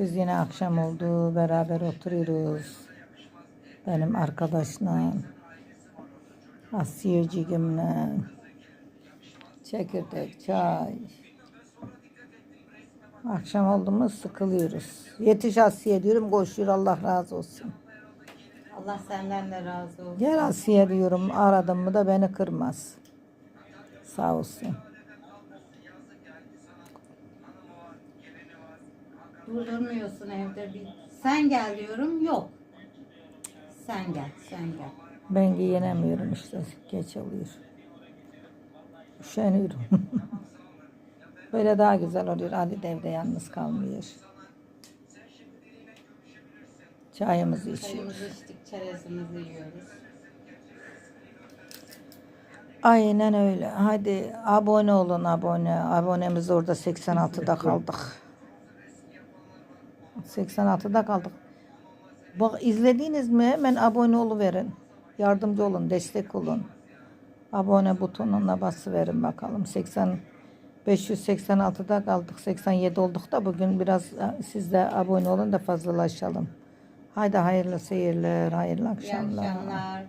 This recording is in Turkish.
Biz yine akşam oldu. Beraber oturuyoruz. Benim arkadaşla. Asiyeciğimle. Çekirdek, çay. Akşam oldu mu sıkılıyoruz. Yetiş Asiye diyorum koşuyor Allah razı olsun. Allah senden de razı olsun. Gel Asiye diyorum aradım mı da beni kırmaz. Sağ olsun. Durmuyorsun evde bir. Sen gel diyorum yok. Sen gel, sen gel. Ben giyinemiyorum işte geç oluyor. Üşeniyorum. Böyle daha güzel oluyor. Ali de evde yalnız kalmıyor. Çayımızı içiyoruz. Çayımızı içtik, çerezimizi yiyoruz. Aynen öyle. Hadi abone olun abone. Abonemiz orada 86'da kaldık. 86'da kaldık. Bak izlediniz mi hemen abone oluverin. Yardımcı olun, destek olun. Abone butonuna basıverin bakalım. 80 586'da kaldık. 87 olduk da bugün biraz e, siz de abone olun da fazlalaşalım. Haydi hayırlı seyirler, hayırlı İyi akşamlar. akşamlar.